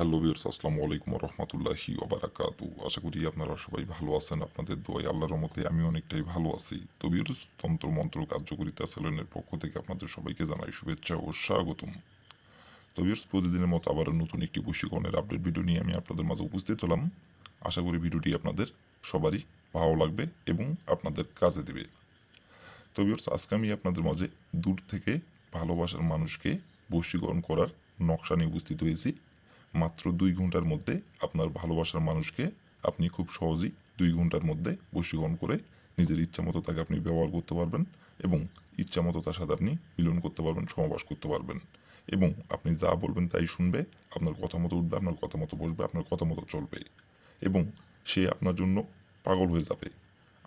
Hello বিয়ার্স আসসালামু আলাইকুম রহমতুল্লাহি ওবারাকাতু। আশা করি আপনারা সবাই ভালো আছেন, আপনাদের দোয়াই আল্লাহর রহমতে আমি অনেকটাই ভালো আছি। তো বিয়ার্স তন্ত্র মন্ত্র কার্যকরিতা সেলেনের পক্ষ থেকে আপনাদের সবাইকে জানাই শুভেচ্ছা ও স্বাগতম। তো বিয়ার্স প্রতিদিনের মতো আবার নতুন একটি বশীকরণের আপডেট ভিডিও নিয়ে আমি আপনাদের মাঝে উপস্থিত হলাম। আশা করি ভিডিওটি আপনাদের সবারই ভালো লাগবে এবং আপনাদের কাজে দেবে। তো বিয়ার্স আজকে আমি আপনাদের মাঝে দূর থেকে ভালোবাসার মানুষকে বশীকরণ করার নকশা নিয়ে উপস্থিত হয়েছি। মাত্র দুই ঘণ্টার মধ্যে আপনার ভালোবাসার মানুষকে আপনি খুব সহজেই দুই ঘণ্টার মধ্যে বশীকরণ করে নিজের ইচ্ছা মতো তাকে আপনি ব্যবহার করতে পারবেন এবং ইচ্ছা মতো তার সাথে আপনি মিলন করতে পারবেন সমাবাস করতে পারবেন। এবং আপনি যা বলবেন তাই শুনবে, আপনার কথা মতো উঠবে, আপনার কথা মতো বসবে, আপনার কথা মতো চলবে। এবং সে আপনার জন্য পাগল হয়ে যাবে।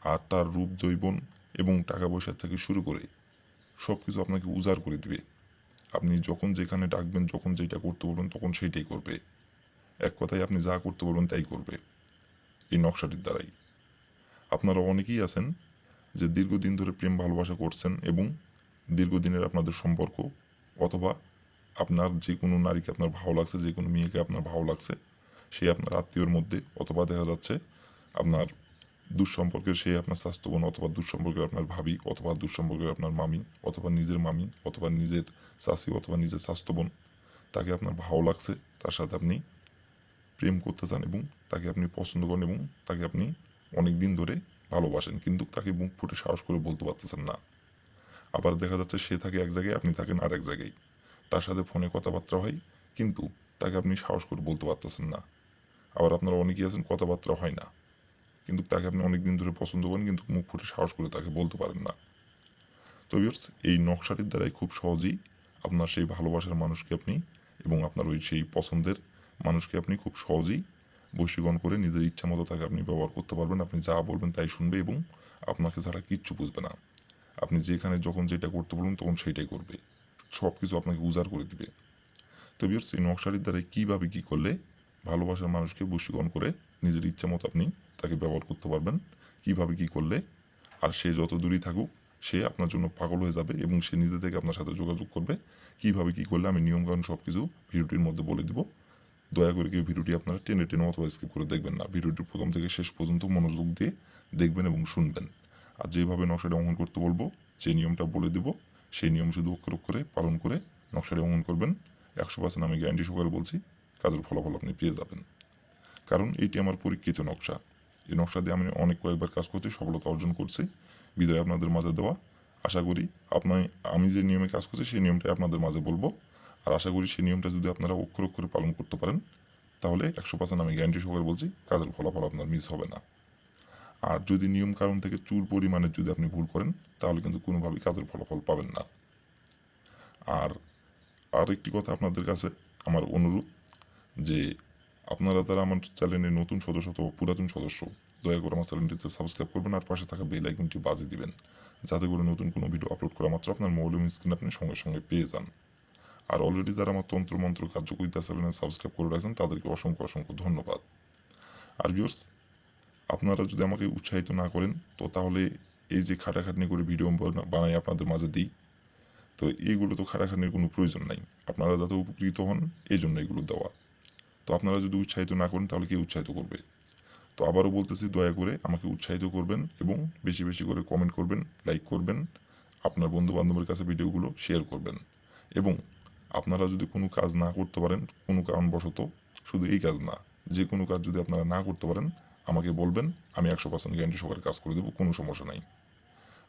আর তার রূপ জৈবন এবং টাকা পয়সা থেকে শুরু করে সব কিছু আপনাকে উজাড় করে দিবে। আপনি যখন যেখানে ডাকবেন, যখন যেটা করতে বলবেন, তখন সেইটাই করবে। এক কথায় আপনি যা করতে বলবেন, তাই করবে। এই নকশাটির দ্বারাই। আপনারা অনেকেই আছেন যে দীর্ঘদিন ধরে প্রেম, ভালোবাসা করছেন এবং দীর্ঘদিনের আপনাদের সম্পর্ক অথবা আপনার যে কোনো নারীকে আপনার ভালো লাগছে যে কোনো মেয়েকে আপনার ভালো লাগছে সে আপনার আত্মীয়র মধ্যে অথবা দেখা যাচ্ছে আপনার দুঃসম্পর্কের সে আপনার স্বাস্থ্যবোন অথবা দুঃসম্পর্কের আপনার ভাবি অথবা দুঃসম্পর্কের আপনার মামি অথবা নিজের মামি অথবা নিজের চাষি অথবা নিজের স্বাস্থ্যবোন, তাকে আপনার ভালো লাগছে, তার সাথে আপনি প্রেম করতে চান এবং তাকে আপনি পছন্দ করেন এবং তাকে আপনি অনেক দিন ধরে ভালোবাসেন, কিন্তু তাকে মুখ ফুটে সাহস করে বলতে পারতেছেন না। আবার দেখা যাচ্ছে সে থাকে এক জায়গায়, আপনি থাকেন আর এক জায়গায়। তার সাথে ফোনে কথাবার্তা হয়, কিন্তু তাকে আপনি সাহস করে বলতে পারতেছেন না। আবার আপনারা অনেকেই আছেন কথাবার্তা হয় না। কিন্তু তাকে আপনি অনেক দিন ধরে পছন্দ করেন, কিন্তু মুখ ফুটে সাহস করে তাকে বলতে পারেন না। তো ভিউয়ার্স এই নকশাটির দ্বারাই খুব সহজেই আপনার সেই ভালোবাসার মানুষকে আপনি এবং আপনার ওই সেই পছন্দের মানুষকে আপনি খুব সহজেই বশীকরণ করে নিজের ইচ্ছা মতো তাকে আপনি ব্যবহার করতে পারবেন, আপনি যা বলবেন তাই শুনবে এবং আপনাকে ছাড়া কিচ্ছু বুঝবে না। আপনি যেখানে যখন যেটা করতে বলবেন তখন সেইটাই করবে। সব কিছু আপনাকে উজাড় করে দিবে। তো ভিউয়ার্স এই নকশাটির দ্বারাই কীভাবে কী করলে ভালোবাসার মানুষকে বশীকরণ করে নিজের ইচ্ছা মতো আপনি তাকে ব্যবহার করতে পারবেন। কীভাবে কি করলে, আর সে যত দূরই থাকুক, সে আপনার জন্য পাগল হয়ে যাবে এবং সে নিজে থেকে আপনার সাথে যোগাযোগ করবে। কীভাবে কি করলে, আমি নিয়মকানুন সব কিছু ভিডিওটির মধ্যে বলে দিব। দয়া করে কেউ ভিডিওটি আপনারা টেনে টেনে অথবা স্কিপ করে দেখবেন না। ভিডিওটি প্রথম থেকে শেষ পর্যন্ত মনোযোগ দিয়ে দেখবেন এবং শুনবেন। আর যেভাবে নকশাটি অঙ্কন করতে বলব যে নিয়মটা বলে দেব। সেই নিয়ম শুধু অক্ষর অক্ষরে পালন করে নকশাটি অঙ্কন করবেন। একশো পার্সেন্ট আমি গ্যারান্টি সহকারে বলছি, কাজের ফলাফল আপনি পেয়ে যাবেন। কারণ এইটি আমার পরীক্ষিত নকশা। এই নকশা দিয়ে আমি অনেক কয়েকবার কাজ করছি, সফলতা অর্জন করছি। বিদায় আপনাদের মাঝে দেওয়া। আশা করি আপনার আমি যে নিয়মে কাজ করছি, সেই নিয়মটাই আপনাদের মাঝে বলব। আর আশা করি সেই নিয়মটা যদি আপনারা অক্ষর অক্ষরে পালন করতে পারেন, তাহলে একশো পার্সেন্ট আমি গ্যারান্টি সহকারে বলছি, কাজের ফলাফল আপনার মিস হবে না। আর যদি নিয়ম কারণ থেকে চুর পরিমাণে যদি আপনি ভুল করেন, তাহলে কিন্তু কোনোভাবেই কাজের ফলাফল পাবেন না। আর আর একটি কথা আপনাদের কাছে আমার অনুরোধ, যে আপনারা যারা আমার চ্যানেলের নতুন সদস্য অথবা পুরাতন সদস্য, দয়া করে আমার চ্যানেলটিতে সাবস্ক্রাইব করবেন আর পাশে থাকা বেল আইকনটি বাজিয়ে দিবেন, যাতে করে নতুন কোনো ভিডিও আপলোড করা মাত্র আপনার মোবাইল স্ক্রিন আপনি সঙ্গে সঙ্গে পেয়ে যান। আর অলরেডি যারা আমার তন্ত্র মন্ত্র কার্যকরিতা চ্যানেলে সাবস্ক্রাইব করে রাখছেন তাদেরকে অসংখ্য অসংখ্য ধন্যবাদ। আর ভিউর্স আপনারা যদি আমাকে উৎসাহিত না করেন, তো তাহলে এই যে খাটাখাটনি করে ভিডিও বানাই আপনাদের মাঝে দিই, তো এইগুলো তো খাটাখাটনির কোনো প্রয়োজন নাই। আপনারা যাতে উপকৃত হন এই জন্য এগুলো দেওয়া। তো আপনারা যদি উৎসাহিত না করেন, তাহলে কে উৎসাহিত করবে? তো আবারও বলতেছি, দয়া করে আমাকে উৎসাহিত করবেন এবং বেশি বেশি করে কমেন্ট করবেন লাইক করবেন, আপনার বন্ধু বান্ধবের কাছে ভিডিওগুলো শেয়ার করবেন। এবং আপনারা যদি কোনো কাজ না করতে পারেন, কোনো কারণবশত শুধু এই কাজ না, যে কোনো কাজ যদি আপনারা না করতে পারেন, আমাকে বলবেন, আমি একশো পার্সেন্ট গ্যারান্টি সহকারে কাজ করে দেবো, কোনো সমস্যা নাই।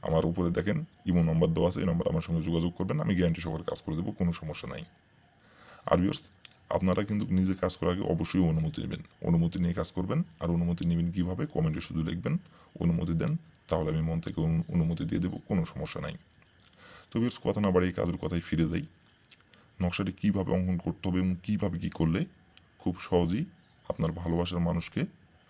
আমার উপরে দেখেন, ইমো নম্বর দেওয়া আছে, এই নম্বর আমার সঙ্গে যোগাযোগ করবেন, আমি গ্যারান্টি সহকারে কাজ করে দেবো, কোনো সমস্যা নাই। আর ভিউয়ার্স আপনারা কিন্তু নিজে কাজ করার আগে অবশ্যই অনুমতি নেবেন। অনুমতি নিয়ে কাজ করবেন আর অনুমতি নেবেন কীভাবে? কমেন্টে শুধু লিখবেন, অনুমতি দেন, তাহলে আমি মন থেকে অনুমতি দিয়ে দেবো, কোনো সমস্যা নাই। তো ভিউয়ার্স, কথা না বাড়িয়ে কাজের কথায় ফিরে যাই। নকশাটি কীভাবে অঙ্কন করতে হবে এবং কীভাবে কী করলে খুব সহজেই আপনার ভালোবাসার মানুষকে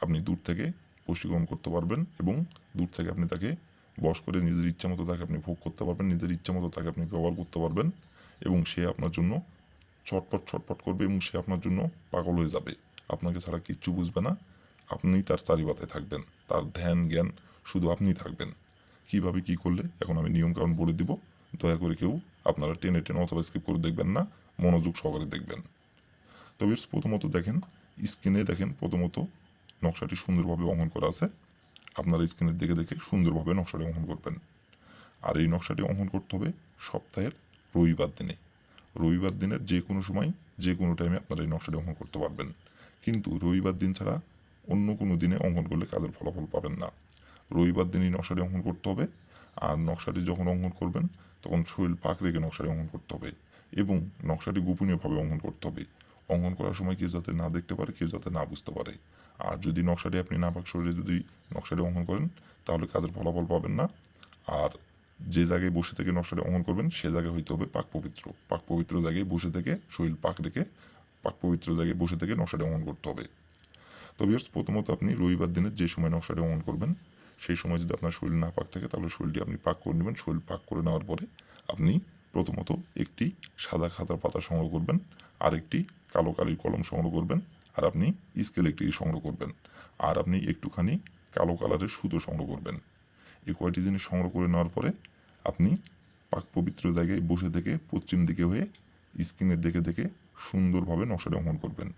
আপনি দূর থেকে বশীকরণ করতে পারবেন এবং দূর থেকে আপনি তাকে বস করে নিজের ইচ্ছা মতো তাকে আপনি ভোগ করতে পারবেন, নিজের ইচ্ছা মতো তাকে আপনি ব্যবহার করতে পারবেন এবং সে আপনার জন্য ছটপট ছটপট করবে এবং সে আপনার জন্য পাগল হয়ে যাবে। আপনাকে ছাড়া কিচ্ছু বুঝবে না। আপনি তার চারিপাতায় থাকবেন। তার ধ্যান, জ্ঞান শুধু আপনিই থাকবেন। কীভাবে কি করলে? এখন আমি নিয়মকানুন বলে দিব। দয়া করে কেউ আপনারা টেনে টেনে অথবা স্কিপ করে দেখবেন না। মনোযোগ সহকারে দেখবেন। তবে প্রথমত দেখেন স্ক্রিনে দেখেন, প্রথমত নকশাটি সুন্দরভাবে অঙ্কন করা আছে। আপনারা স্ক্রিনের দিকে দেখে সুন্দরভাবে নকশাটি অঙ্কন করবেন। আর এই নকশাটি অঙ্কন করতে হবে সপ্তাহের রবিবার দিনে। রবিবার দিনের যে কোনো সময়, যে কোনো টাইমে আপনারা এই নকশাটি অঙ্কন করতে পারবেন। কিন্তু রবিবার দিন ছাড়া অন্য কোনো দিনে অঙ্কন করলে কাজের ফলাফল পাবেন না। রবিবার দিনই নকশাটি অঙ্কন করতে হবে। আর নকশাটি যখন অঙ্কন করবেন, তখন শরীর পাক রেখে নকশাটি অঙ্কন করতে হবে এবং নকশাটি গোপনীয়ভাবে অঙ্কন করতে হবে। অঙ্কন করার সময় কেউ যাতে না দেখতে পারে কেউ যাতে না বুঝতে পারে। আর যদি নকশাটি আপনি না পাক শরীরে যদি নকশাটি অঙ্কন করেন, তাহলে কাজের ফলাফল পাবেন না। আর যে জায়গায় বসে থেকে নকশাটি অঙ্কন করবেন সে জায়গায় হইতে হবে পাক পবিত্র। পাক পবিত্র জায়গায় বসে থেকে শরীর পাক রেখে পাক পবিত্র জায়গায় বসে থেকে নকশাটি অঙ্কন করতে হবে। তবে ভিউয়ার্স, প্রথমত আপনি রবিবার দিনে যে সময় নকশাটি অঙ্কন করবেন সেই সময় যদি আপনার শরীর না পাক থাকে তাহলে শরীরটি আপনি পাক করে নেবেন। শরীর পাক করে নেওয়ার পরে আপনি প্রথমত একটি সাদা খাতার পাতা সংগ্রহ করবেন আর একটি কালো কালির কলম সংগ্রহ করবেন আর আপনি স্কেল একটি সংগ্রহ করবেন। আর আপনি একটুখানি কালো কালারের সুতো সংগ্রহ করবেন। এই কয়টি জিনিস সংগ্রহ করে নেওয়ার পরে আপনি পাক পবিত্র জায়গায় বসে থেকে পশ্চিম দিকে হয়ে স্ক্রিনের দিকে দেখে সুন্দরভাবে নকশাটি অঙ্কন করবেন।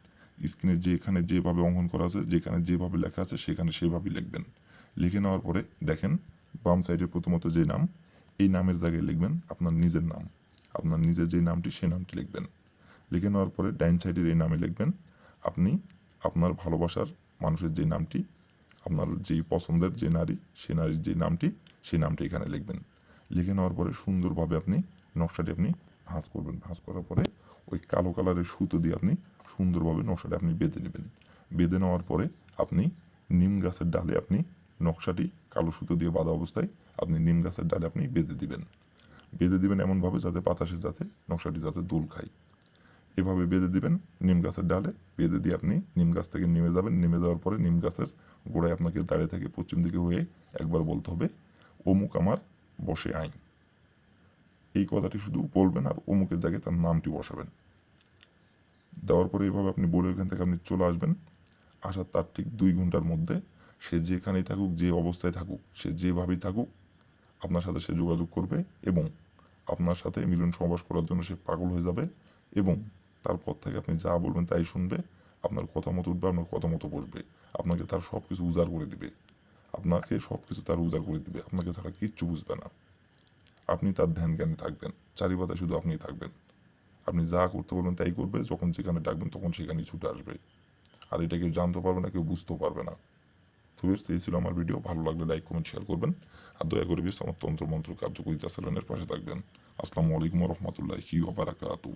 স্ক্রিনে যেখানে যেভাবে অঙ্কন করা আছে, যেখানে যেভাবে লেখা আছে, সেখানে সেভাবেই লিখবেন। লিখে নেওয়ার পরে দেখেন, বাম সাইডে প্রথমত যে নাম, এই নামের জায়গায় লিখবেন আপনার নিজের নাম। আপনার নিজের যে নামটি, সেই নামটি লিখবেন। লিখে নেওয়ার পরে ডাইন সাইডের এই নামে লিখবেন, আপনি আপনার ভালোবাসার মানুষের যে নামটি আপনার যেই পছন্দের যে নারী, সে নারীর যে নামটি, সেই নামটি এখানে লিখবেন। লিখে নেওয়ার পরে সুন্দরভাবে আপনি নকশাটি আপনি ভাঁজ করবেন। ভাঁজ করার পরে ওই কালো কালারের সুতো দিয়ে আপনি সুন্দরভাবে নকশাটি আপনি বেঁধে নেবেন। বেঁধে নেওয়ার পরে আপনি নিম গাছের ডালে আপনি নকশাটি কালো সুতো দিয়ে বাঁধা অবস্থায় আপনি নিম গাছের ডালে আপনি বেঁধে দিবেন। বেঁধে দিবেন এমনভাবে যাতে বাতাসে যাতে নকশাটি যাতে দোল খায়। এভাবে বেঁধে দিবেন নিম গাছের ডালে। বেঁধে দিয়ে আপনি নিম গাছ থেকে নেমে যাবেন। নেমে যাওয়ার পরে নিম গাছের গোড়ায় আপনাকে দাঁড়িয়ে থেকে পশ্চিম দিকে হয়ে একবার বলতে হবে, অমুক আমার বসে আইন। এই কথাটি শুধু বলবেন আর অমুকের জায়গায় তার নামটি বসাবেন। দেওয়ার পরে এইভাবে আপনি বলে ওখান থেকে আপনি চলে আসবেন। আসার তার ঠিক দুই ঘণ্টার মধ্যে সে যেখানেই থাকুক, যে অবস্থায় থাকুক, সে যেভাবেই থাকুক, আপনার সাথে সে যোগাযোগ করবে এবং আপনার সাথে মিলন সমাবাস করার জন্য সে পাগল হয়ে যাবে এবং তারপর থেকে আপনি যা বলবেন তাই শুনবে। আপনার কথা মতো উঠবে, আপনার কথা মতো বসবে। আপনাকে তার সব কিছু উজাড় করে দিবে। আপনাকে সব কিছু তার উজাড় করে দিবে। আপনাকে ছাড়া কিচ্ছু বুঝবে না। আপনি তার ধ্যান জ্ঞানে থাকবেন। চারিপাতে শুধু আপনিই থাকবেন। আপনি যা করতে বলবেন তাই করবে। যখন যেখানে ডাকবেন তখন সেখানেই ছুটে আসবে। আর এটা কেউ জানতে পারবে না, কেউ বুঝতেও পারবে না। তো বেশ, এই ছিল আমার ভিডিও ভালো লাগলে লাইক কমেন্ট শেয়ার করবেন। আর দয়া করে বেশ, আমার তন্ত্র মন্ত্র কার্যকরিতা চ্যানেলের পাশে থাকবেন। আসসালামু আলাইকুম রহমতুল্লাহি ওবারাকাতু